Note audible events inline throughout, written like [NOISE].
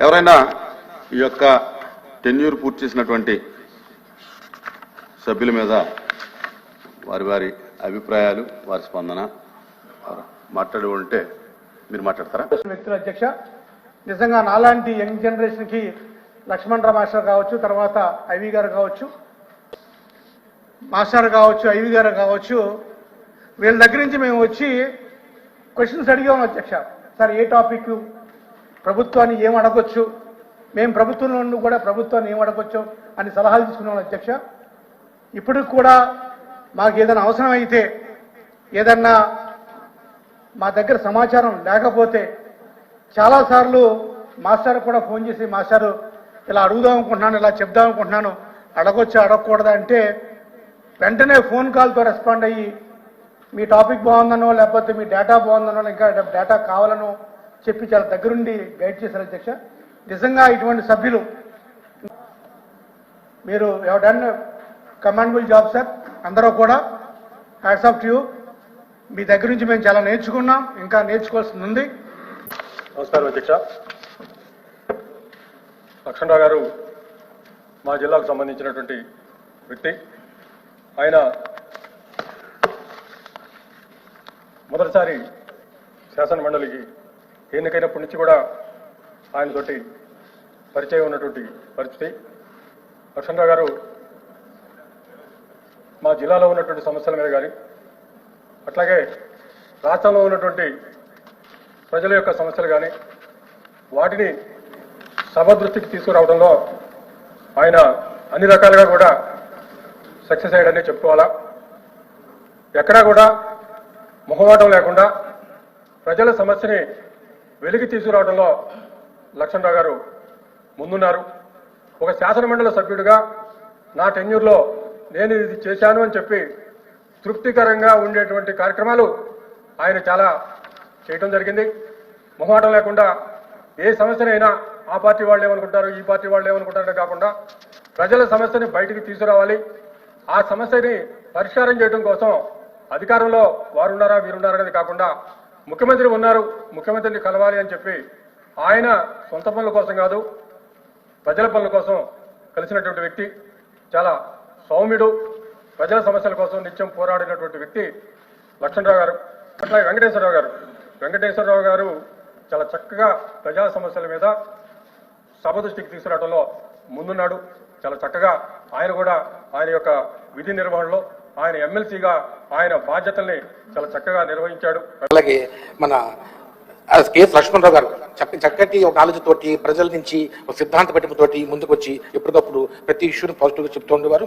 ఎవరైనా ఈ యొక్క టెన్యూర్ పూర్తి చేసినటువంటి సభ్యుల మీద వారి వారి అభిప్రాయాలు వారి స్పందన మాట్లాడి ఉంటే మీరు మాట్లాడతారా? వ్యక్తుల అధ్యక్ష నిజంగా నాలాంటి యంగ్ జనరేషన్కి లక్ష్మణ్ మాస్టర్ కావచ్చు తర్వాత ఐవి గారు కావచ్చు మాస్టర్ కావచ్చు ఐవి గారు కావచ్చు వీళ్ళ దగ్గర నుంచి మేము వచ్చి క్వశ్చన్స్ అడిగాము అధ్యక్ష. సార్ ఏ టాపిక్ ప్రభుత్వాన్ని ఏం అడగొచ్చు? మేము ప్రభుత్వంలో కూడా ప్రభుత్వాన్ని ఏం అడగొచ్చు? అని సలహాలు తీసుకున్నాం అధ్యక్ష. ఇప్పుడు కూడా మాకు ఏదైనా అవసరం అయితే ఏదన్నా మా దగ్గర సమాచారం లేకపోతే చాలాసార్లు మాస్టర్ కూడా ఫోన్ చేసి మాస్టారు ఇలా అడుగుదాం అనుకుంటున్నాను ఇలా చెప్దాం అనుకుంటున్నాను అడగొచ్చా అడగకూడదా? అంటే వెంటనే ఫోన్ కాల్తో రెస్పాండ్ అయ్యి మీ టాపిక్ బాగుందనో లేకపోతే మీ డేటా బాగుందనో ఇంకా డేటా కావాలనో చెప్పి చాలా దగ్గరుండి గైడ్ చేశారు అధ్యక్ష. నిజంగా ఇటువంటి సభ్యులు మీరు ఎవడన్ కమాండబుల్ జాబ్ సార్ అందరూ కూడా హ్యాట్స్ ఆఫ్ యూ మీ దగ్గర నుంచి మేము చాలా నేర్చుకున్నాం ఇంకా నేర్చుకోవాల్సింది ఉంది. నమస్కారం అధ్యక్ష. లక్ష్మణరావు గారు మా జిల్లాకు సంబంధించినటువంటి వ్యక్తి. ఆయన మొదటిసారి శాసన మండలికి ఎన్నికైనప్పటి నుంచి కూడా ఆయనతోటి పరిచయం ఉన్నటువంటి పరిస్థితి. లక్ష్మణరావు గారు మా జిల్లాలో ఉన్నటువంటి సమస్యల మీద కానీ అట్లాగే రాష్ట్రంలో ఉన్నటువంటి ప్రజల యొక్క సమస్యలు కానీ వాటిని సభ దృష్టికి తీసుకురావడంలో ఆయన అన్ని రకాలుగా కూడా సక్సెస్ అయ్యాడని చెప్పుకోవాలా. ఎక్కడా కూడా మొహమాటం లేకుండా ప్రజల సమస్యని వెలికి తీసుకురావడంలో లక్ష్మణరావు గారు ముందున్నారు. ఒక శాసనమండలి సభ్యుడిగా నా టెన్యూర్లో నేను ఇది చేశాను అని చెప్పి తృప్తికరంగా ఉండేటువంటి కార్యక్రమాలు ఆయన చాలా చేయటం జరిగింది. మొహమాటం లేకుండా ఏ సమస్యనైనా ఆ పార్టీ వాళ్ళు ఏమనుకుంటారు ఈ పార్టీ వాళ్ళు ఏమనుకుంటారనే కాకుండా ప్రజల సమస్యని బయటికి తీసుకురావాలి. ఆ సమస్యని పరిష్కారం చేయడం కోసం అధికారంలో వారున్నారా వీరున్నారా అనేది కాకుండా ముఖ్యమంత్రి ఉన్నారు ముఖ్యమంత్రిని కలవాలి అని చెప్పి ఆయన సొంత పనుల కోసం కాదు ప్రజల పనుల కోసం కలిసినటువంటి వ్యక్తి చాలా సౌమ్యుడు ప్రజల సమస్యల కోసం నిత్యం పోరాడినటువంటి వ్యక్తి లక్ష్మణరావు గారు అట్లాగే వెంకటేశ్వరరావు గారు. వెంకటేశ్వరరావు గారు చాలా చక్కగా ప్రజా సమస్యల మీద సభ దృష్టికి తీసుకురావడంలో ముందున్నాడు. చాలా చక్కగా ఆయన కూడా ఆయన యొక్క విధి నిర్వహణలో ఆయన ఎమ్మెల్సీగా ఆయన బాధ్యతల్ని చాలా చక్కగా నిర్వహించాడు. అలాగే మన ఆ, కెఎస్ లక్ష్మణరావు గారు చక్క చక్కటి ఒక ఆలోచనతోటి ప్రజల నుంచి ఒక సిద్ధాంత పట్టింపుతోటి ముందుకు వచ్చి ఎప్పటికప్పుడు ప్రతి ఇష్యూని పాజిటివ్గా చెప్తూ ఉండేవారు.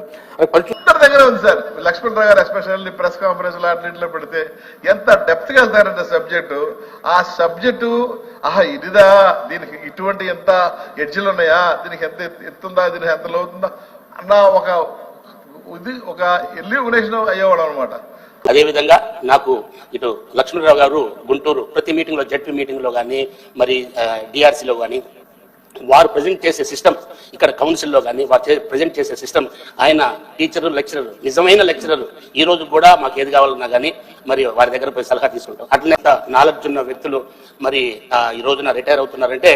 దగ్గర ఉంది సార్. లక్ష్మణరావు గారు ఎస్పెషల్లీ ప్రెస్ కాన్ఫరెన్స్ అన్నింటిలో పెడితే ఎంత డెప్త్గా వెళ్తారంటే సబ్జెక్టు. ఆ సబ్జెక్టు ఆహా ఇదిదా? దీనికి ఇటువంటి ఎంత ఎడ్జిలు ఉన్నాయా? దీనికి ఎంత ఎత్తుందా? దీనికి ఎంత లోతుందా? అన్న ఒక ఒక ఒక ఎల్యూమినేషన్ అయ్యేవాడు అనమాట అదేవిధంగా నాకు ఇటు లక్ష్మణరావు గారు గుంటూరు ప్రతి మీటింగ్లో జడ్పీ మీటింగ్లో కానీ మరి డిఆర్సీలో కానీ వారు ప్రజెంట్ చేసే సిస్టమ్ ఇక్కడ కౌన్సిల్లో కానీ వారు ప్రజెంట్ చేసే సిస్టమ్ ఆయన టీచరు లెక్చరర్ నిజమైన లెక్చరర్ ఈ రోజు కూడా మాకు ఏది కావాలన్నా కానీ మరి వారి దగ్గర పోయి సలహా తీసుకుంటాం. అట్లనే నాలెడ్జ్ ఉన్న వ్యక్తులు మరి ఈ రోజున రిటైర్ అవుతున్నారంటే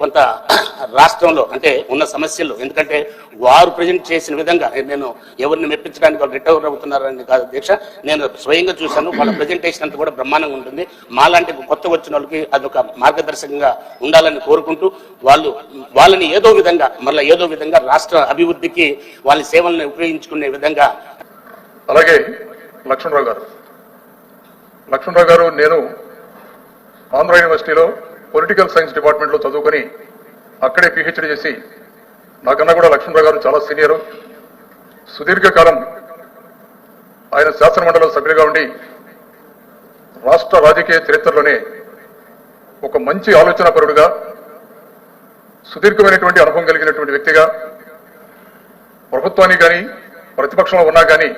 కొంత [CLEARS THROAT] రాష్ట్రంలో అంటే ఉన్న సమస్యలు ఎందుకంటే వారు ప్రజెంట్ చేసిన విధంగా నేను ఎవరిని మెప్పించడానికి వాళ్ళు రిటైర్ అవుతున్నారని కాదు దీక్ష నేను స్వయంగా చూశాను వాళ్ళ ప్రజెంటేషన్ అంతా కూడా బ్రహ్మాండంగా ఉంటుంది. మాలాంటి కొత్త వచ్చిన వాళ్ళకి అదొక మార్గదర్శకంగా ఉండాలని కోరుకుంటూ వాళ్ళు వాళ్ళని ఏదో విధంగా మళ్ళీ ఏదో విధంగా రాష్ట్ర అభివృద్ధికి వాళ్ళ సేవలను ఉపయోగించుకునే విధంగా. అలాగే లక్ష్మణరావు గారు. లక్ష్మణరావు గారు నేను ఆంధ్ర యూనివర్సిటీలో పొలిటికల్ సైన్స్ డిపార్ట్మెంట్లో చదువుకొని అక్కడే పిహెచ్డి చేసి నాకన్నా కూడా లక్ష్మణరావు గారు చాలా సీనియరు. సుదీర్ఘకాలం ఆయన శాసనమండలి సభ్యులుగా ఉండి రాష్ట్ర రాజకీయ చరిత్రలోనే ఒక మంచి ఆలోచన పరుడుగా సుదీర్ఘమైనటువంటి అనుభవం కలిగినటువంటి వ్యక్తిగా ప్రభుత్వానికి కానీ ప్రతిపక్షంలో ఉన్నా కానీ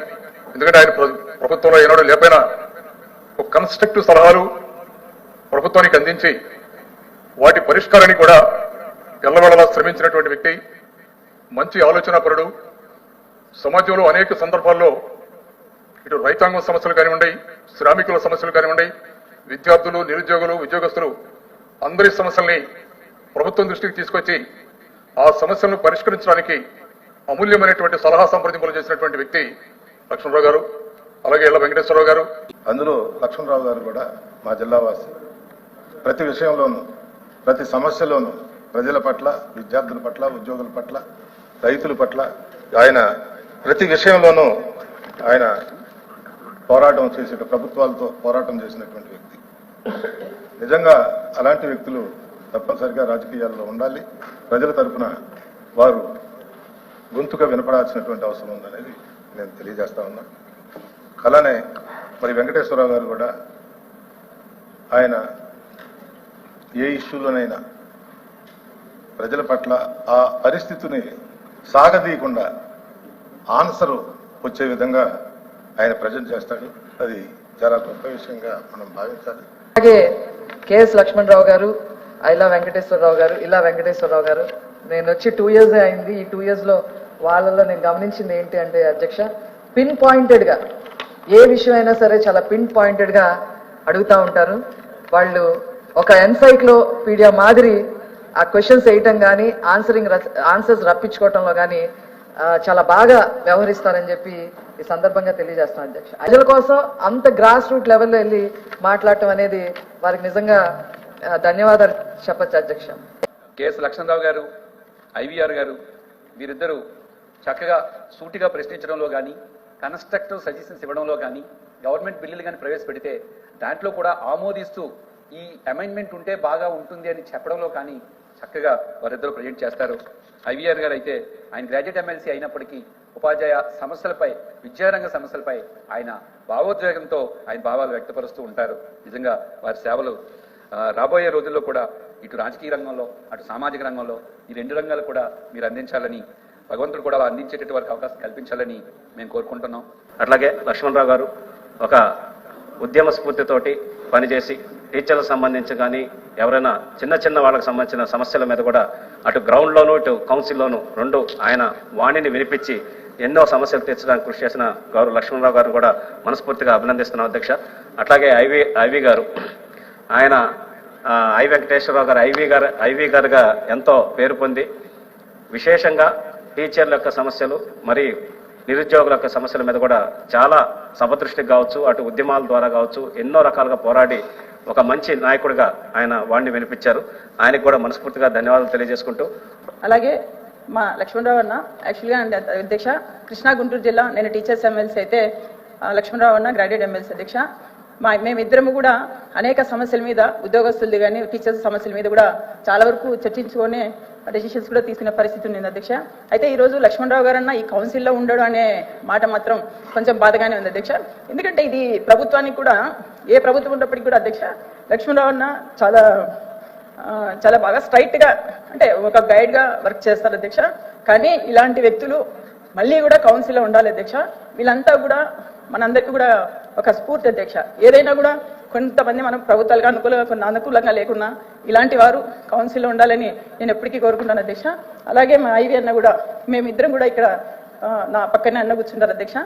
ఎందుకంటే ఆయన ప్రభుత్వంలో ఏనాడు లేపైనా ఒక కన్స్ట్రక్టివ్ సలహాలు ప్రభుత్వానికి అందించి వాటి పరిష్కారాన్ని కూడా ఎల్లవేళలా శ్రమించినటువంటి వ్యక్తి మంచి ఆలోచనాపరుడు. సమాజంలో అనేక సందర్భాల్లో ఇటు రైతాంగం సమస్యలు కానివ్వండి శ్రామికుల సమస్యలు కానివ్వండి విద్యార్థులు నిరుద్యోగులు ఉద్యోగస్తులు అందరి సమస్యల్ని ప్రభుత్వం దృష్టికి తీసుకొచ్చి ఆ సమస్యలను పరిష్కరించడానికి అమూల్యమైనటువంటి సలహా సంప్రదింపులు చేసినటువంటి వ్యక్తి లక్ష్మణరావు గారు అలాగే ఇళ్ళ వెంకటేశ్వరరావు గారు. అందులో లక్ష్మణరావు గారు కూడా మా జిల్లావాసి ప్రతి విషయంలోనూ ప్రతి సమస్యలోనూ ప్రజల పట్ల విద్యార్థుల పట్ల ఉద్యోగుల పట్ల రైతుల పట్ల ఆయన ప్రతి విషయంలోనూ ఆయన పోరాటం చేసే ప్రభుత్వాలతో పోరాటం చేసినటువంటి వ్యక్తి. నిజంగా అలాంటి వ్యక్తులు తప్పనిసరిగా రాజకీయాల్లో ఉండాలి. ప్రజల తరఫున వారు గొంతుగా వినపడాల్సినటువంటి అవసరం ఉందనేది నేను తెలియజేస్తా ఉన్నా. అలానే మరి వెంకటేశ్వరరావు గారు కూడా ఆయన ఏ ఇష్యూలోనైనా ప్రజల పట్ల ఆ పరిస్థితిని సాగదీయకుండా ఆన్సర్ వచ్చే విధంగా ఆయన ప్రజెంట్ చేస్తాడు. అది చాలా గొప్ప విషయంగా మనం భావించాలి. అలాగే కెఎస్ లక్ష్మణరావు గారు ఐలా వెంకటేశ్వరరావు గారు ఇలా వెంకటేశ్వరరావు గారు. నేను వచ్చి టూ ఇయర్స్ అయింది. ఈ టూ ఇయర్స్లో వాళ్ళలో నేను గమనించింది ఏంటి అంటే అధ్యక్ష పిన్ పాయింటెడ్గా ఏ విషయం అయినా సరే చాలా పిన్ పాయింటెడ్గా అడుగుతూ అడుగుతా ఉంటారు. వాళ్ళు ఒక ఎన్సైక్లోపీడియా మాదిరి ఆ క్వశ్చన్స్ వేయటం కానీ ఆన్సరింగ్ ఆన్సర్స్ రప్పించుకోవటంలో కానీ చాలా బాగా వ్యవహరిస్తారని చెప్పి ఈ సందర్భంగా తెలియజేస్తున్నాను అధ్యక్ష. ప్రజల కోసం అంత గ్రాస్ రూట్ లెవెల్లో వెళ్ళి మాట్లాడటం అనేది వారికి నిజంగా ధన్యవాదాలు చెప్పచ్చు అధ్యక్ష కేఎస్ లక్ష్మణరావు గారు ఐవీఆర్ గారు వీరిద్దరూ చక్కగా సూటిగా ప్రశ్నించడంలో కానీ కన్స్ట్రక్టివ్ సజెషన్స్ ఇవ్వడంలో కానీ గవర్నమెంట్ బిల్లులు కానీ ప్రవేశపెడితే దాంట్లో కూడా ఆమోదిస్తూ ఈ అమెండ్మెంట్ ఉంటే బాగా ఉంటుంది అని చెప్పడంలో కానీ చక్కగా వారిద్దరూ ప్రజెంట్ చేస్తారు. ఐవీఆర్ గారు అయితే ఆయన గ్రాడ్యుయేట్ ఎమ్మెల్సీ అయినప్పటికీ ఉపాధ్యాయ సమస్యలపై విద్యారంగ సమస్యలపై ఆయన భావోద్వేగంతో ఆయన భావాలు వ్యక్తపరుస్తూ ఉంటారు. నిజంగా వారి సేవలు రాబోయే రోజుల్లో కూడా ఇటు రాజకీయ రంగంలో అటు సామాజిక రంగంలో ఈ రెండు రంగాలు కూడా మీరు అందించాలని భగవంతుడు కూడా అలా అందించేటటువంటి వారికి అవకాశం కల్పించాలని మేము కోరుకుంటున్నాం. అట్లాగే లక్ష్మణరావు గారు ఒక ఉద్యమ స్ఫూర్తితోటి పనిచేసి టీచర్లకు సంబంధించి కానీ ఎవరైనా చిన్న చిన్న వాళ్ళకి సంబంధించిన సమస్యల మీద కూడా అటు గ్రౌండ్లోను ఇటు కౌన్సిల్లోను రెండు ఆయన వాణిని వినిపించి ఎన్నో సమస్యలు తీర్చడానికి కృషి చేసిన గౌరవ లక్ష్మణరావు గారు కూడా మనస్ఫూర్తిగా అభినందిస్తున్నాం అధ్యక్ష. అట్లాగే ఐవి ఐవి గారు ఆయన ఐ వెంకటేశ్వరరావు గారు ఐవి గారు ఐవి గారుగా ఎంతో పేరు పొంది విశేషంగా టీచర్ల యొక్క సమస్యలు మరి నిరుద్యోగుల యొక్క సమస్యల మీద కూడా చాలా సమదృష్టికి కావచ్చు అటు ఉద్యమాల ద్వారా కావచ్చు ఎన్నో రకాలుగా పోరాడి ఒక మంచి నాయకుడిగా ఆయన వాణ్ణి వినిపించారు. ఆయనకు కూడా మనస్ఫూర్తిగా ధన్యవాదాలు తెలియజేసుకుంటూ. అలాగే మా లక్ష్మణరావు అన్న యాక్చువల్గా అండి అధ్యక్ష కృష్ణా గుంటూరు జిల్లా నేను టీచర్స్ ఎమ్మెల్సీ అయితే లక్ష్మణరావు అన్న గ్రాడ్యుయేట్ ఎమ్మెల్సీ అధ్యక్ష. మా మేమిద్దరము కూడా అనేక సమస్యల మీద ఉద్యోగస్తులది కానీ టీచర్స్ సమస్యల మీద కూడా చాలా వరకు చర్చించుకొని డెసిషన్స్ కూడా తీసుకునే పరిస్థితి ఉంది అధ్యక్ష. అయితే ఈరోజు లక్ష్మణరావు గారన్న ఈ కౌన్సిల్లో ఉండడం అనే మాట మాత్రం కొంచెం బాధగానే ఉంది అధ్యక్ష. ఎందుకంటే ఇది ప్రభుత్వానికి కూడా ఏ ప్రభుత్వం ఉన్నప్పటికీ కూడా అధ్యక్ష లక్ష్మణరావు అన్న చాలా చాలా బాగా స్ట్రైట్గా అంటే ఒక గైడ్గా వర్క్ చేస్తారు అధ్యక్ష. కానీ ఇలాంటి వ్యక్తులు మళ్ళీ కూడా కౌన్సిల్లో ఉండాలి అధ్యక్ష. వీళ్ళంతా కూడా మనందరికీ కూడా ఒక స్ఫూర్తి అధ్యక్ష. ఏదైనా కూడా కొంతమంది మనం ప్రభుత్వాలకు అనుకూలంగా కొన్ని అనుకూలంగా లేకున్నా ఇలాంటి వారు కౌన్సిల్లో ఉండాలని నేను ఎప్పటికీ కోరుకుంటాను అధ్యక్ష. అలాగే మా ఐవి అన్న కూడా మేమిద్దరం కూడా ఇక్కడ నా పక్కనే అన్న కూర్చుంటారు అధ్యక్ష.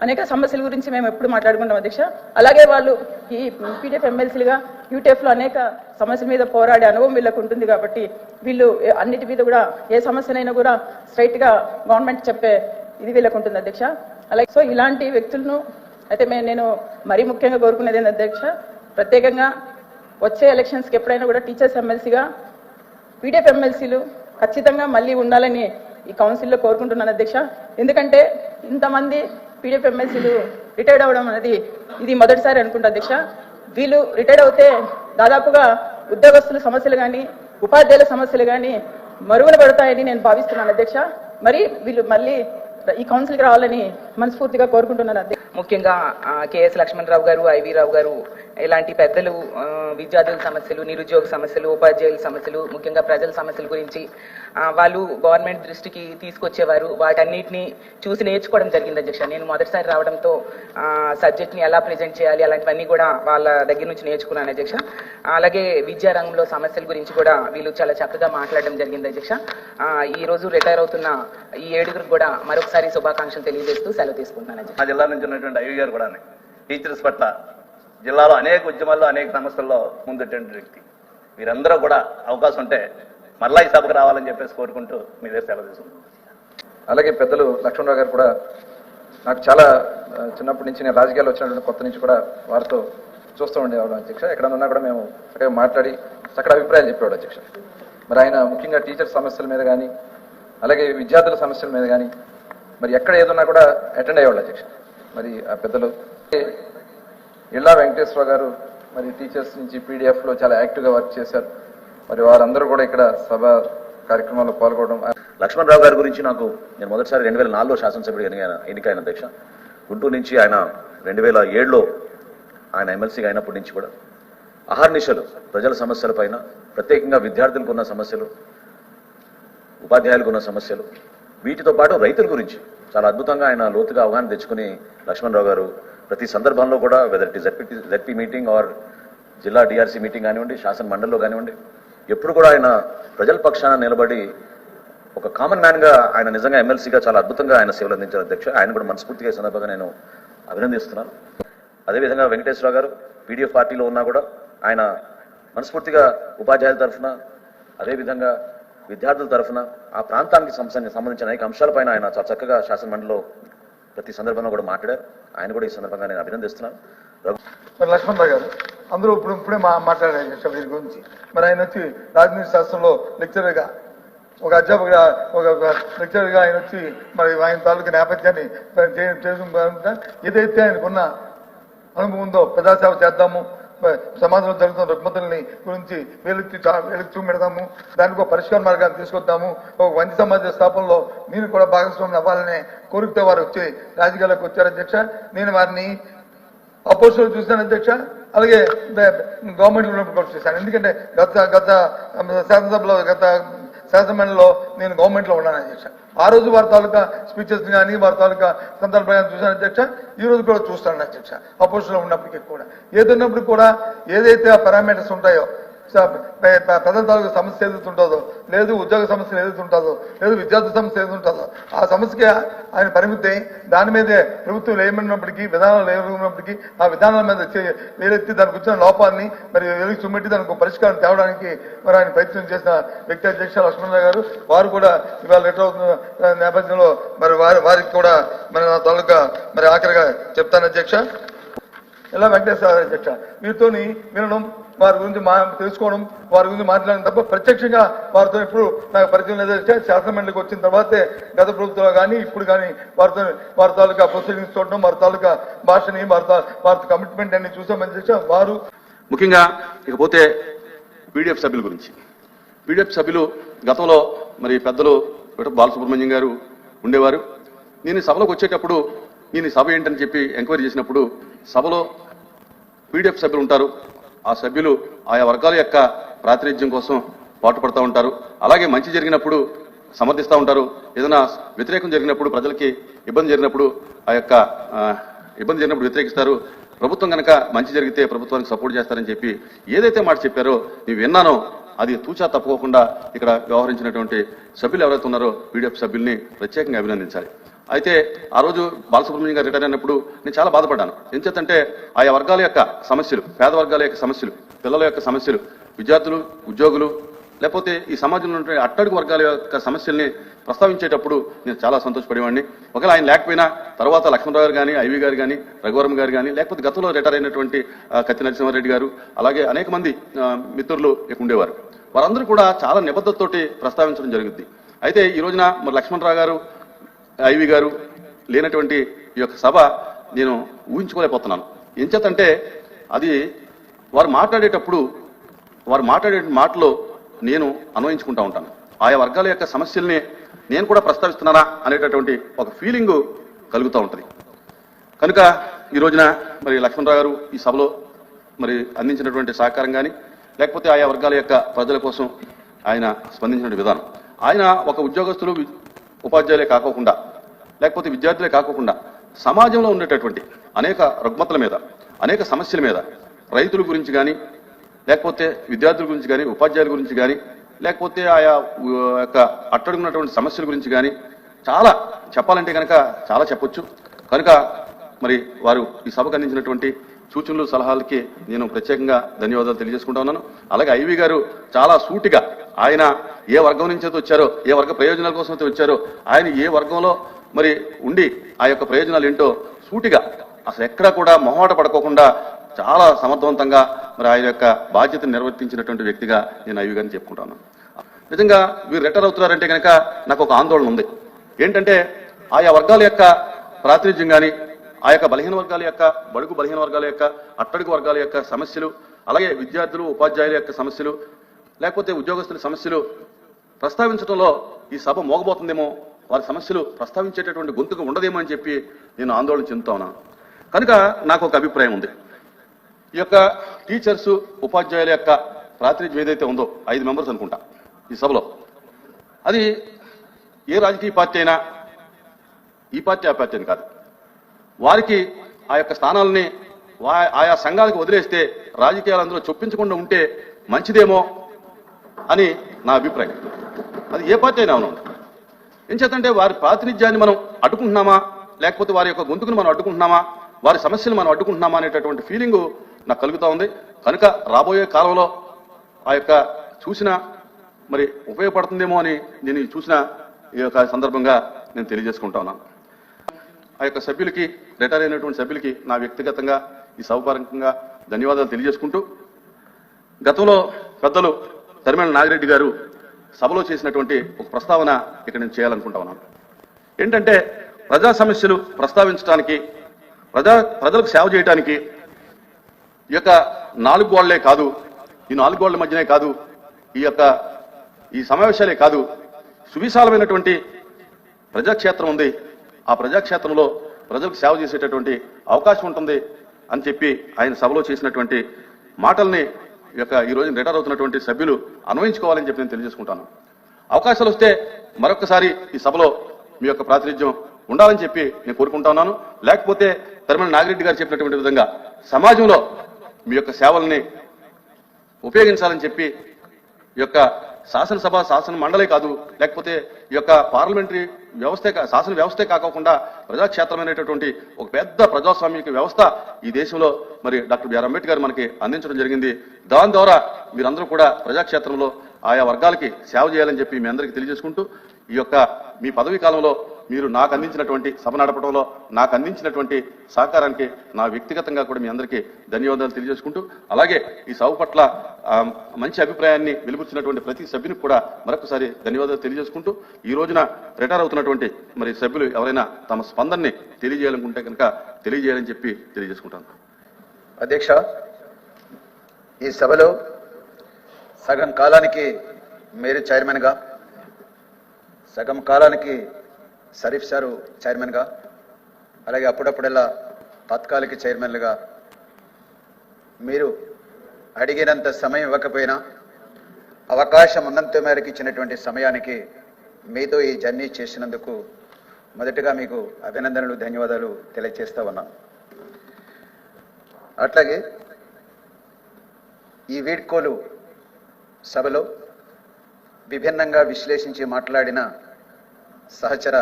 అనేక సమస్యల గురించి మేము ఎప్పుడు మాట్లాడుకుంటాం అధ్యక్ష. అలాగే వాళ్ళు ఈ పీడిఎఫ్ ఎమ్మెల్సీలుగా యూటీఎఫ్లో అనేక సమస్యల మీద పోరాడే అనుభవం వీళ్ళకు ఉంటుంది కాబట్టి వీళ్ళు అన్నిటి మీద కూడా ఏ సమస్యనైనా కూడా స్ట్రైట్గా గవర్నమెంట్ చెప్పే ఇది వీళ్ళకు ఉంటుంది అధ్యక్ష. అలాగే సో ఇలాంటి వ్యక్తులను అయితే మే- నేను మరీ ముఖ్యంగా కోరుకునేది ఏంటి అధ్యక్ష ప్రత్యేకంగా వచ్చే ఎలక్షన్స్కి ఎప్పుడైనా కూడా టీచర్స్ ఎమ్మెల్సీగా పీడిఎఫ్ ఎమ్మెల్సీలు ఖచ్చితంగా మళ్ళీ ఉండాలని ఈ కౌన్సిల్లో కోరుకుంటున్నాను అధ్యక్ష. ఎందుకంటే ఇంతమంది పీడిఎఫ్ ఎమ్మెల్సీలు రిటైర్డ్ అవ్వడం అనేది ఇది మొదటిసారి అనుకుంటా అధ్యక్ష. వీళ్ళు రిటైర్డ్ అవుతే దాదాపుగా ఉద్యోగస్తుల సమస్యలు కానీ ఉపాధ్యాయుల సమస్యలు కానీ మరుగున పడతాయని నేను భావిస్తున్నాను అధ్యక్ష. మరి వీళ్ళు మళ్ళీ ఈ కౌన్సిల్కి రావాలని మనస్ఫూర్తిగా కోరుకుంటున్నాను అధ్యక్ష. ముఖ్యంగా కేఎస్ లక్ష్మణరావు గారు ఐవి రావు గారు ఇలాంటి పెద్దలు విద్యార్థుల సమస్యలు నిరుద్యోగ సమస్యలు ఉపాధ్యాయుల సమస్యలు ముఖ్యంగా ప్రజల సమస్యల గురించి వాళ్ళు గవర్నమెంట్ దృష్టికి తీసుకొచ్చేవారు. వాటన్నిటిని చూసి నేర్చుకోవడం జరిగింది అధ్యక్ష. నేను మొదటిసారి రావడంతో సబ్జెక్ట్ని ఎలా ప్రజెంట్ చేయాలి అలాంటివన్నీ కూడా వాళ్ళ దగ్గర నుంచి నేర్చుకున్నాను అధ్యక్ష. అలాగే విద్యారంగంలో సమస్యల గురించి కూడా వీళ్ళు చాలా చక్కగా మాట్లాడడం జరిగింది అధ్యక్ష. ఈరోజు ఈ రోజు రిటైర్ అవుతున్న ఈ ఏడుగురికి కూడా మరొకసారి శుభాకాంక్షలు తెలియజేస్తూ సెలవు తీసుకుంటున్నాను అధ్యక్ష. జిల్లా నుంచి ఉన్నటువంటి ఐవి గారు కూడా టీచర్స్ పట్ల జిల్లాలో అనేక ఉద్యమాల్లో అనేక సమస్యల్లో ముందుటువంటి వ్యక్తి. మీరందరూ కూడా అవకాశం ఉంటే మరలా ఈ సభకు రావాలని చెప్పేసి కోరుకుంటూ మీ దగ్గర సెలవు తీసుకుంటాం అలాగే పెద్దలు లక్ష్మణరావు గారు కూడా నాకు చాలా చిన్నప్పటి నుంచి నేను రాజకీయాలు వచ్చినటువంటి కొత్త నుంచి కూడా వారితో చూస్తూ ఉండేవాడు అధ్యక్ష. ఎక్కడ ఉన్నా కూడా మేము చక్కగా మాట్లాడి చక్కడ అభిప్రాయాలు చెప్పేవాడు అధ్యక్ష. మరి ఆయన ముఖ్యంగా టీచర్ సమస్యల మీద కానీ అలాగే విద్యార్థుల సమస్యల మీద కానీ మరి ఎక్కడ ఏదన్నా కూడా అటెండ్ అయ్యేవాళ్ళు అధ్యక్ష. మరి ఆ పెద్దలు ఇలా వెంకటేశ్వర గారు మరి టీచర్స్ నుంచి పీడిఎఫ్లో చాలా యాక్టివ్గా వర్క్ చేశారు. మరి వారందరూ కూడా ఇక్కడ సభ కార్యక్రమాల్లో పాల్గొనడం. లక్ష్మణరావు గారి గురించి నాకు నేను మొదటిసారి రెండు వేల నాలుగులో శాసనసభ్యుడు ఎన్నికైన ఎన్నికైన అధ్యక్ష. గుంటూరు నుంచి ఆయన రెండు వేల ఏడులో ఆయన ఎమ్మెల్సీగా అయినప్పటి నుంచి కూడా. అహర్నిశలు ప్రజల సమస్యల పైన ప్రత్యేకంగా విద్యార్థులకు ఉన్న సమస్యలు ఉపాధ్యాయులకు ఉన్న సమస్యలు వీటితో పాటు రైతుల గురించి చాలా అద్భుతంగా ఆయన లోతుగా అవగాహన తెచ్చుకుని లక్ష్మణరావు గారు ప్రతి సందర్భంలో కూడా whether it ZP ZP meeting or జిల్లా డిఆర్సీ మీటింగ్ కానివ్వండి శాసన మండలిలో కానివ్వండి ఎప్పుడు కూడా ఆయన ప్రజల పక్షాన నిలబడి ఒక కామన్ మ్యాన్గా ఆయన నిజంగా ఎమ్మెల్సీగా చాలా అద్భుతంగా ఆయన సేవలు అందించారు అధ్యక్ష. ఆయన కూడా మనస్ఫూర్తిగా ఈ సందర్భంగా నేను అభినందిస్తున్నాను. అదేవిధంగా వెంకటేశ్వరరావు గారు పీడీఎఫ్ పార్టీలో ఉన్నా కూడా ఆయన మనస్ఫూర్తిగా ఉపాధ్యాయుల తరఫున అదేవిధంగా విద్యార్థుల తరఫున ఆ ప్రాంతానికి సంబంధించిన అనేక అంశాలపైన ఆయన చాలా చక్కగా శాసనమండలిలో ప్రతి సందర్భంలో కూడా మాట్లాడారు. ఆయన కూడా ఈ సందర్భంగా నేను అభినందిస్తున్నాను. లక్ష్మణ్ మరి గారు అందరూ ఇప్పుడు ఇప్పుడే మా మాట్లాడారు వీరి గురించి. మరి ఆయన వచ్చి రాజనీతి శాస్త్రంలో లెక్చరర్గా ఒక అధ్యాపకుగా ఒక లెక్చరర్గా ఆయన వచ్చి మరి ఆయన తాలూకు నేపథ్యాన్ని చే- చేసుకుంటా ఏదైతే ఆయనకున్న అనుభవం ఉందో ప్రజాసేవ చేద్దాము సమాజంలో జరుగుతున్న రుగ్మతుల్ని గురించి వెలుగు వెలుగు చూపెడతాము చూపెడదాము. దానికి ఒక పరిష్కార మార్గాన్ని తీసుకొద్దాము. ఒక మంచి సమాజ స్థాపనలో మీరు కూడా భాగస్వామ్యం అవ్వాలనే కోరికతో వారు వచ్చి రాజకీయాలకు వచ్చారు అధ్యక్ష. నేను వారిని అపోజిషన్ చూశాను అధ్యక్ష. అలాగే గవర్నమెంట్ ఉన్నప్పుడు చూశాను. ఎందుకంటే గత గత శాసనసభలో గత శాసనమండలిలో నేను గవర్నమెంట్లో ఉన్నాను అధ్యక్ష ఆ రోజు వారి తాలూకా స్పీచెస్ కానీ వారి తాలూకా సందర్భాన్ని చూశాను అధ్యక్ష ఈ రోజు కూడా చూస్తాను అధ్యక్ష. అపోజిషన్లో ఉన్నప్పటికీ కూడా. ఏదన్నప్పుడు కూడా ఏదైతే ఆ పారామీటర్స్ ఉంటాయో పెద్ద ప- తాలూకు సమస్య ఏదైతే ఉంటుందో లేదు ఉద్యోగ సమస్య ఏదైతే ఉంటుందో లేదు విద్యార్థి సమస్య ఏదైతే ఉంటుందో ఆ సమస్యకి ఆయన పరిమితి దాని మీదే ప్రభుత్వం ఏమన్నప్పటికీ విధానాలు ఏమన్నప్పటికీ ఆ విధానాల మీద చే- వేలెత్తి దానికి వచ్చిన లోపాన్ని మరి వెలికి చుమ్మెట్టి దానికి పరిష్కారం తేవడానికి మరి ఆయన ప్రయత్నం చేసిన వ్యక్తి అధ్యక్ష లక్ష్మణరావు గారు వారు కూడా ఇవాళ రిటర్ అవుతున్న నేపథ్యంలో మరి వారి వారికి కూడా మరి నా తాలూకా మరి ఆఖరిగా చెప్తాను అధ్యక్ష. ఇలా వెంకటేశ్వర అధ్యక్ష? వీరితోని వినడం వారి గురించి మా తెలుసుకోవడం వారి గురించి మాట్లాడడం తప్ప ప్రత్యక్షంగా వారితో ఇప్పుడు నాకు పరిచయం లేదంటే శాసనమండలికి వచ్చిన తర్వాతే గత ప్రభుత్వంలో కానీ ఇప్పుడు కానీ వారితో వారి తాలూకా ప్రొసీడింగ్స్ చూడడం వారి తాలూకా భాషని వారి వారి కమిట్మెంట్ అన్ని చూసామని అధ్యక్ష వారు ముఖ్యంగా ఇకపోతే పీడిఎఫ్ సభ్యుల గురించి. పీడిఎఫ్ సభ్యులు గతంలో మరి పెద్దలు బాలసుబ్రహ్మణ్యం గారు ఉండేవారు. నేను సభలోకి వచ్చేటప్పుడు నేను సభ ఏంటని చెప్పి ఎంక్వైరీ చేసినప్పుడు సభలో పీడిఎఫ్ సభ్యులు ఉంటారు. ఆ సభ్యులు ఆయా వర్గాల యొక్క ప్రాతినిధ్యం కోసం పాటుపడతా ఉంటారు. అలాగే మంచి జరిగినప్పుడు సమర్థిస్తూ ఉంటారు. ఏదైనా వ్యతిరేకం జరిగినప్పుడు ప్రజలకి ఇబ్బంది జరిగినప్పుడు ఆ యొక్క ఇబ్బంది జరిగినప్పుడు వ్యతిరేకిస్తారు. ప్రభుత్వం కనుక మంచి జరిగితే ప్రభుత్వానికి సపోర్ట్ చేస్తారని చెప్పి ఏదైతే మాట చెప్పారో నేను విన్నానో అది తూచా తప్పుకోకుండా ఇక్కడ వ్యవహరించినటువంటి సభ్యులు ఎవరైతే ఉన్నారో పీడిఎఫ్ సభ్యుల్ని ప్రత్యేకంగా అభినందించాలి. అయితే ఆ రోజు బాలసుబ్రహ్మణ్యం గారు రిటైర్ అయినప్పుడు నేను చాలా బాధపడ్డాను. ఎంచేతంటే ఆయా వర్గాల యొక్క సమస్యలు పేద వర్గాల యొక్క సమస్యలు పిల్లల యొక్క సమస్యలు విద్యార్థులు ఉద్యోగులు లేకపోతే ఈ సమాజంలో ఉండే అట్టడుగు వర్గాల యొక్క సమస్యల్ని ప్రస్తావించేటప్పుడు నేను చాలా సంతోషపడేవాడిని. ఒకవేళ ఆయన లేకపోయినా తర్వాత లక్ష్మణరావు గారు కానీ ఐవి గారు కానీ రఘువరం గారు కానీ లేకపోతే గతంలో రిటైర్ అయినటువంటి కత్తి నరసింహారెడ్డి గారు అలాగే అనేక మంది మిత్రులు ఉండేవారు. వారందరూ కూడా చాలా నిబద్ధతతోటి ప్రస్తావించడం జరుగుద్ది అయితే ఈ రోజున మరి లక్ష్మణరావు గారు ఐవి గారు లేనటువంటి ఈ యొక్క సభ నేను ఊహించుకోలేకపోతున్నాను. ఎంచేతంటే అది వారు మాట్లాడేటప్పుడు వారు మాట్లాడే మాటలో నేను అన్వయించుకుంటా ఉంటాను. ఆయా వర్గాల యొక్క సమస్యల్ని నేను కూడా ప్రస్తావిస్తున్నానా అనేటటువంటి ఒక ఫీలింగ్ కలుగుతూ ఉంటుంది. కనుక ఈ రోజున మరి లక్ష్మణరావు గారు ఈ సభలో మరి అందించినటువంటి సహకారం కానీ లేకపోతే ఆయా వర్గాల యొక్క ప్రజల కోసం ఆయన స్పందించిన విధానం. ఆయన ఒక ఉద్యోగస్తులు ఉపాధ్యాయులే కాకోకుండా లేకపోతే విద్యార్థులే కాకుండా సమాజంలో ఉండేటటువంటి అనేక రుగ్మతల మీద అనేక సమస్యల మీద రైతుల గురించి కానీ లేకపోతే విద్యార్థుల గురించి కానీ ఉపాధ్యాయుల గురించి కానీ లేకపోతే ఆయా యొక్క అట్టడుగున్నటువంటి సమస్యల గురించి కానీ చాలా చెప్పాలంటే కనుక చాలా చెప్పొచ్చు. కనుక మరి వారు ఈ సభకు అందించినటువంటి సూచనలు సలహాలకి నేను ప్రత్యేకంగా ధన్యవాదాలు తెలియజేసుకుంటా ఉన్నాను. అలాగే ఐవి గారు చాలా సూటిగా ఆయన ఏ వర్గం నుంచి అయితే వచ్చారో ఏ వర్గ ప్రయోజనాల కోసం అయితే వచ్చారో ఆయన ఏ వర్గంలో మరి ఉండి ఆ యొక్క ప్రయోజనాలు ఏంటో సూటిగా అసలు ఎక్కడా కూడా మొహమాట పడుకోకుండా చాలా సమర్థవంతంగా మరి ఆయన యొక్క బాధ్యతను నిర్వర్తించినటువంటి వ్యక్తిగా నేను అవి గారిని చెప్పుకుంటాను. నిజంగా వీరు రిటైర్ అవుతున్నారంటే కనుక నాకు ఒక ఆందోళన ఉంది. ఏంటంటే ఆయా వర్గాల యొక్క ప్రాతినిధ్యం కానీ ఆ యొక్క బలహీన వర్గాల యొక్క బడుగు బలహీన వర్గాల యొక్క అట్టడుగు వర్గాల యొక్క సమస్యలు అలాగే విద్యార్థులు ఉపాధ్యాయుల యొక్క సమస్యలు లేకపోతే ఉద్యోగస్తుల సమస్యలు ప్రస్తావించడంలో ఈ సభ మోగబోతుందేమో వారి సమస్యలు ప్రస్తావించేటటువంటి గొంతుకు ఉండదేమో అని చెప్పి నేను ఆందోళన చెందుతా ఉన్నాను కనుక నాకు ఒక అభిప్రాయం ఉంది. ఈ యొక్క టీచర్స్ ఉపాధ్యాయుల యొక్క ప్రాతినిధ్యం ఏదైతే ఉందో ఐదు మెంబర్స్ అనుకుంటా ఈ సభలో. అది ఏ రాజకీయ పార్టీ అయినా ఈ పార్టీ ఆ పార్టీ అని కాదు. వారికి ఆ యొక్క స్థానాలని వా- ఆయా సంఘాలకు వదిలేస్తే రాజకీయాలు అందులో చొప్పించకుండా ఉంటే మంచిదేమో అని నా అభిప్రాయం. అది ఏ పార్టీ అయినా అవును. ఎంచేతంటే వారి ప్రాతినిధ్యాన్ని మనం అడ్డుకుంటున్నామా? లేకపోతే వారి యొక్క గొంతుకును మనం అడ్డుకుంటున్నామా? వారి సమస్యలు మనం అడ్డుకుంటున్నామా అనేటటువంటి ఫీలింగ్ నాకు కలుగుతూ ఉంది. కనుక రాబోయే కాలంలో ఆ యొక్క చూసిన మరి ఉపయోగపడుతుందేమో అని నేను చూసిన ఈ యొక్క సందర్భంగా నేను తెలియజేసుకుంటా ఉన్నాను. ఆ యొక్క సభ్యులకి రిటైర్ అయినటువంటి సభ్యులకి నా వ్యక్తిగతంగా ఈ సౌపరంగా ధన్యవాదాలు తెలియజేసుకుంటూ గతంలో పెద్దలు తరిమేళ నాగిరెడ్డి గారు సభలో చేసినటువంటి ఒక ప్రస్తావన ఇక్కడ నేను చేయాలనుకుంటా ఉన్నాను. ఏంటంటే ప్రజా సమస్యలు ప్రస్తావించడానికి ప్రజా ప్రజలకు సేవ చేయడానికి ఈ యొక్క నాలుగు గోళ్ళే కాదు ఈ నాలుగు గోళ్ళ మధ్యనే కాదు ఈ యొక్క ఈ సమావేశాలే కాదు సువిశాలమైనటువంటి ప్రజాక్షేత్రం ఉంది. ఆ ప్రజాక్షేత్రంలో ప్రజలకు సేవ చేసేటటువంటి అవకాశం ఉంటుంది అని చెప్పి ఆయన సభలో చేసినటువంటి మాటల్ని యొక్క ఈ రోజు రిటైర్ అవుతున్నటువంటి సభ్యులు అన్వయించుకోవాలని చెప్పి నేను తెలియజేసుకుంటాను. అవకాశాలు వస్తే మరొకసారి ఈ సభలో మీ యొక్క ప్రాతినిధ్యం ఉండాలని చెప్పి నేను కోరుకుంటున్నాను లేకపోతే తరిమల నాగిరెడ్డి గారు చెప్పినటువంటి విధంగా సమాజంలో మీ యొక్క సేవల్ని ఉపయోగించాలని చెప్పి యొక్క శాసనసభ శాసన మండలే కాదు లేకపోతే ఈ యొక్క పార్లమెంటరీ వ్యవస్థే కా- శాసన వ్యవస్థే కాకుండా ప్రజాక్షేత్రమైనటువంటి ఒక పెద్ద ప్రజాస్వామిక వ్యవస్థ ఈ దేశంలో మరి డాక్టర్ బిఆర్ అంబేద్కర్ మనకి అందించడం జరిగింది. దాని ద్వారా మీరందరూ కూడా ప్రజాక్షేత్రంలో ఆయా వర్గాలకి సేవ చేయాలని చెప్పి మీ అందరికీ తెలియజేసుకుంటూ ఈ యొక్క మీ పదవీ కాలంలో మీరు నాకు అందించినటువంటి సభ నడపడంలో నాకు అందించినటువంటి సహకారానికి నా వ్యక్తిగతంగా కూడా మీ అందరికీ ధన్యవాదాలు తెలియజేసుకుంటూ అలాగే ఈ సభ పట్ల మంచి అభిప్రాయాన్ని వెలుబుచ్చినటువంటి ప్రతి సభ్యునికి కూడా మరొకసారి ధన్యవాదాలు తెలియజేసుకుంటూ ఈ రోజున రిటైర్ అవుతున్నటువంటి మరి సభ్యులు ఎవరైనా తమ స్పందనని తెలియజేయాలనుకుంటే కనుక తెలియజేయాలని చెప్పి తెలియజేసుకుంటాను. అధ్యక్ష ఈ సభలో సగం కాలానికి మీరు చైర్మన్గా సగం కాలానికి షరీఫ్ సారు చైర్మన్గా అలాగే అప్పుడప్పుడల్లా తాత్కాలిక చైర్మన్లుగా మీరు అడిగినంత సమయం ఇవ్వకపోయినా అవకాశం ఉన్నంత మేరకు ఇచ్చినటువంటి సమయానికి మీతో ఈ జర్నీ చేసినందుకు మొదటగా మీకు అభినందనలు ధన్యవాదాలు తెలియజేస్తా ఉన్నాను అట్లాగే ఈ వీడ్కోలు సభలో విభిన్నంగా విశ్లేషించి మాట్లాడిన సహచర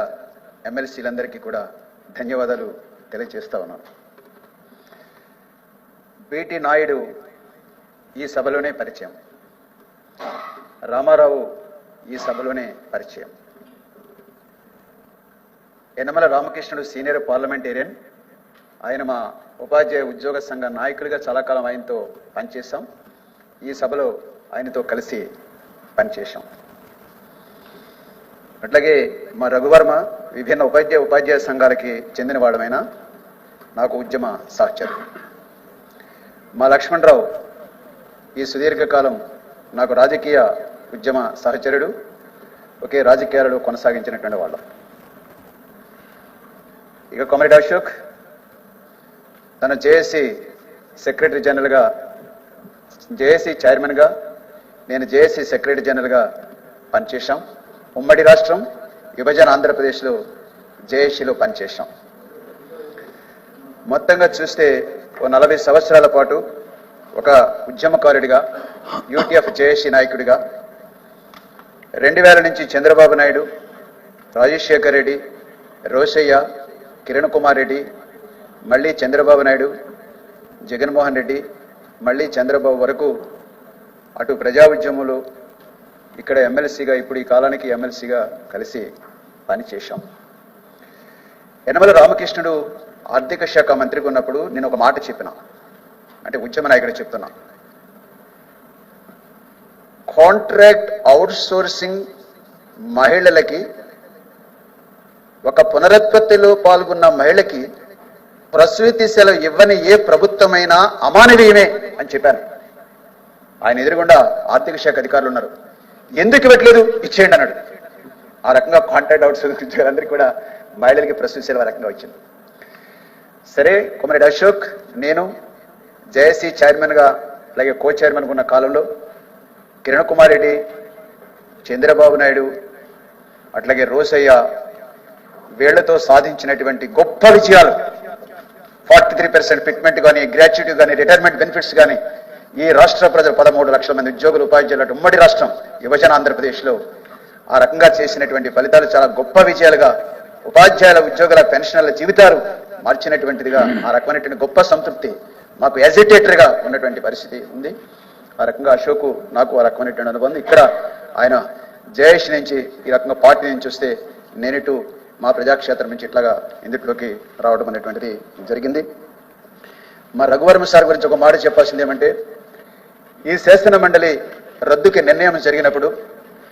ఎమ్మెల్సీలందరికీ కూడా ధన్యవాదాలు తెలియజేస్తా ఉన్నాను బీటీ నాయుడు ఈ సభలోనే పరిచయం. రామారావు ఈ సభలోనే పరిచయం. Yanamala Ramakrishnudu senior parliamentarian. ఆయన మా ఉపాధ్యాయ ఉద్యోగ సంఘ నాయకుడిగా చాలా కాలం ఆయనతో పనిచేశాం. ఈ సభలో ఆయనతో కలిసి పనిచేశాం. అట్లాగే మా రఘువర్మ విభిన్న ఉపాధ్యాయ ఉపాధ్యాయ సంఘాలకి చెందినవాడమైన నాకు ఉద్యమ సహచరు మా లక్ష్మణరావు ఈ సుదీర్ఘకాలం నాకు రాజకీయ ఉద్యమ సహచరుడు ఒకే రాజకీయాలలో కొనసాగించినటువంటి వాళ్ళం. ఇక కొమరెడ్ అశోక్ తను జేఏసీ సెక్రటరీ జనరల్గా జేఏసీ చైర్మన్గా నేను జేఏసీ సెక్రటరీ జనరల్గా పనిచేశాం. ఉమ్మడి రాష్ట్రం విభజన ఆంధ్రప్రదేశ్లో జేఏసీలో పనిచేశాం. మొత్తంగా చూస్తే ఓ నలభై సంవత్సరాల పాటు ఒక ఉద్యమకారుడిగా యూటీఎఫ్ జేఏసీ నాయకుడిగా రెండు వేల నుంచి చంద్రబాబు నాయుడు రాజశేఖర్ రెడ్డి రోసయ్య కిరణ్ కుమార్ రెడ్డి మళ్ళీ చంద్రబాబు నాయుడు జగన్మోహన్ రెడ్డి మళ్ళీ చంద్రబాబు వరకు అటు ప్రజా ఉద్యమంలో ఇక్కడ ఎమ్మెల్సీగా ఇప్పుడు ఈ కాలానికి ఎమ్మెల్సీగా కలిసి పనిచేశాం. యనమల రామకృష్ణుడు ఆర్థిక శాఖ మంత్రిగా ఉన్నప్పుడు నేను ఒక మాట చెప్పిన. అంటే ఉద్యమ నాయకుడు చెప్తున్నా. కాంట్రాక్ట్ అవుట్సోర్సింగ్ మహిళలకి ఒక పునరుత్పత్తిలో పాల్గొన్న మహిళకి ప్రసూతి సెలవు ఇవ్వని ఏ ప్రభుత్వమైనా అమానవీయమే అని చెప్పాను. ఆయన ఎదురుగుండా ఆర్థిక శాఖ అధికారులు ఉన్నారు. ఎందుకు ఇవ్వట్లేదు? ఇచ్చేయండి అన్నాడు. ఆ రకంగా కాంట్రాక్ట్ అవుట్సోర్సింగ్ ఉద్యోగులందరికీ కూడా మహిళలకి ప్రసూతి సెలవు ఆ రకంగా వచ్చింది. సరే కొమరెడ్డి అశోక్ నేను జేఏసీ చైర్మన్గా అలాగే కో చైర్మన్ ఉన్న కాలంలో కిరణ్ కుమార్ రెడ్డి చంద్రబాబు నాయుడు అట్లాగే రోసయ్య వీళ్ళతో సాధించినటువంటి గొప్ప విజయాలు. ఫార్టీ త్రీ పర్సెంట్ పిక్మెంట్ కానీ గ్రాట్యుటీ కానీ రిటైర్మెంట్ బెనిఫిట్స్ కానీ ఈ రాష్ట్ర ప్రజలు పదమూడు లక్షల మంది ఉద్యోగులు ఉపాధ్యాయులు ఉమ్మడి రాష్ట్రం యువజన ఆంధ్రప్రదేశ్లో ఆ రకంగా చేసినటువంటి ఫలితాలు చాలా గొప్ప విజయాలుగా ఉపాధ్యాయుల ఉద్యోగుల పెన్షనర్ల జీవితాలు మార్చినటువంటిదిగా ఆ రకమైనటువంటి గొప్ప సంతృప్తి మాకు ఎజిటేటర్గా ఉన్నటువంటి పరిస్థితి ఉంది. ఆ రకంగా అశోక్ నాకు ఆ రకమైనటువంటి అనుబంధం ఇక్కడ ఆయన జయేష్ నుంచి ఈ రకంగా పార్టీ నుంచి వస్తే నేనిటు మా ప్రజాక్షేత్రం నుంచి ఇట్లాగా ఇందుట్లోకి రావడం అనేటువంటిది జరిగింది. మా రఘువర్మ సార్ గురించి ఒక మాట చెప్పాల్సింది ఏమంటే ఈ శాసన మండలి రద్దుకి నిర్ణయం జరిగినప్పుడు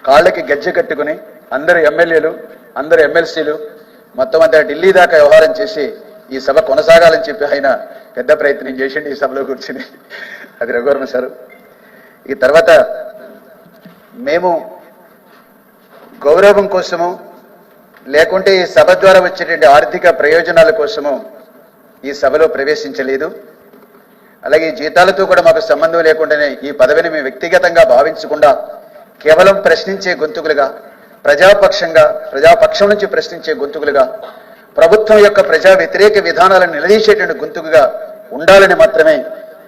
కాళ్ళకి గజ్జె కట్టుకుని అందరు ఎమ్మెల్యేలు అందరు ఎమ్మెల్సీలు మొత్తం అంతా ఢిల్లీ దాకా వ్యవహారం చేసి ఈ సభ కొనసాగాలని చెప్పి ఆయన పెద్ద ప్రయత్నం చేసిండి ఈ సభలో కూర్చుని. అది రఘువర్మ సారు. ఈ తర్వాత మేము గౌరవం కోసము లేకుంటే ఈ సభ ద్వారా వచ్చేటువంటి ఆర్థిక ప్రయోజనాల కోసము ఈ సభలో ప్రవేశించలేదు. అలాగే ఈ జీతాలతో కూడా మాకు సంబంధం లేకుండానే ఈ పదవిని మేము వ్యక్తిగతంగా భావించకుండా కేవలం ప్రశ్నించే గొంతుకులుగా ప్రజాపక్షంగా ప్రజాపక్షం నుంచి ప్రశ్నించే గొంతుకులుగా ప్రభుత్వం యొక్క ప్రజా వ్యతిరేక విధానాలను నిలదీసేటువంటి గొంతుకుగా ఉండాలని మాత్రమే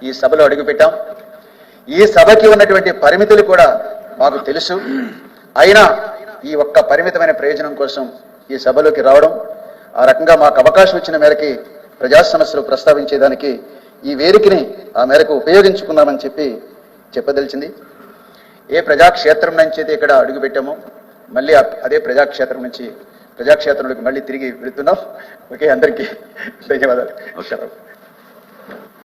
ఈ సభలో అడుగుపెట్టాం. ఈ సభకి ఉన్నటువంటి పరిమితులు కూడా మాకు తెలుసు. అయినా ఈ ఒక్క పరిమితమైన ప్రయోజనం కోసం ఈ సభలోకి రావడం ఆ రకంగా మాకు అవకాశం ఇచ్చిన మేరకి ప్రజా సమస్యలు ప్రస్తావించేదానికి ఈ వేదికని ఆ మేరకు ఉపయోగించుకున్నామని చెప్పి చెప్పదలిచింది. ఏ ప్రజాక్షేత్రం నుంచి అయితే ఇక్కడ అడుగుపెట్టామో మళ్ళీ అదే ప్రజాక్షేత్రం నుంచి ప్రజాక్షేత్రంలోకి మళ్ళీ తిరిగి వెళుతున్నాం. ఓకే అందరికీ ధన్యవాదాలు.